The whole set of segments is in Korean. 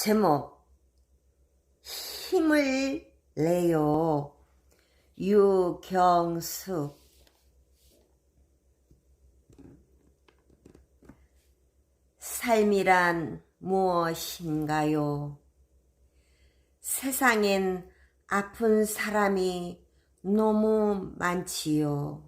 제목 힘을 내요 유경숙 삶이란 무엇인가요? 세상엔 아픈 사람이 너무 많지요.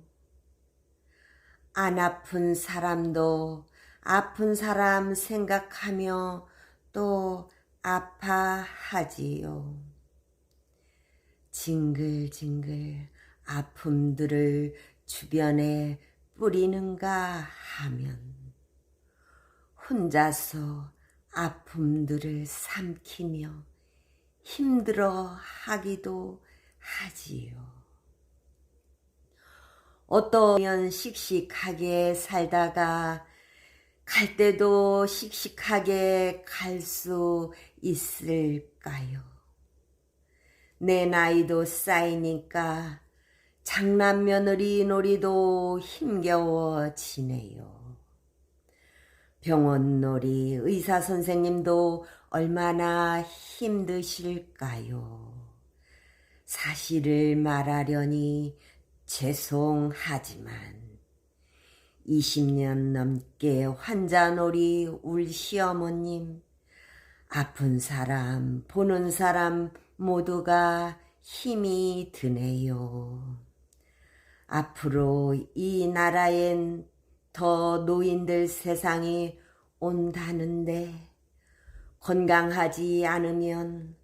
안 아픈 사람도 아픈 사람 생각하며 또 아파하지요. 징글징글 아픔들을 주변에 뿌리는가 하면 혼자서 아픔들을 삼키며 힘들어 하기도 하지요. 어떠면 씩씩하게 살다가 갈 때도 씩씩하게 갈 수 있을까요? 내 나이도 쌓이니까 장남 며느리 놀이도 힘겨워지네요. 병원 놀이 의사 선생님도 얼마나 힘드실까요? 사실을 말하려니 죄송하지만 20년 넘게 환자놀이 울 시어머님, 아픈 사람, 보는 사람 모두가 힘이 드네요. 앞으로 이 나라엔 더 노인들 세상이 온다는데 건강하지 않으면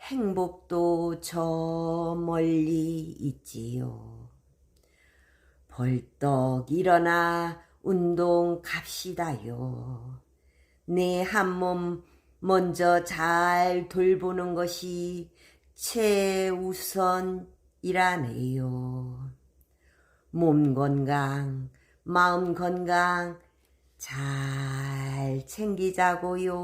행복도 저 멀리 있지요. 벌떡 일어나 운동 갑시다요. 내 한 몸 먼저 잘 돌보는 것이 최우선이라네요. 몸 건강, 마음 건강 잘 챙기자고요.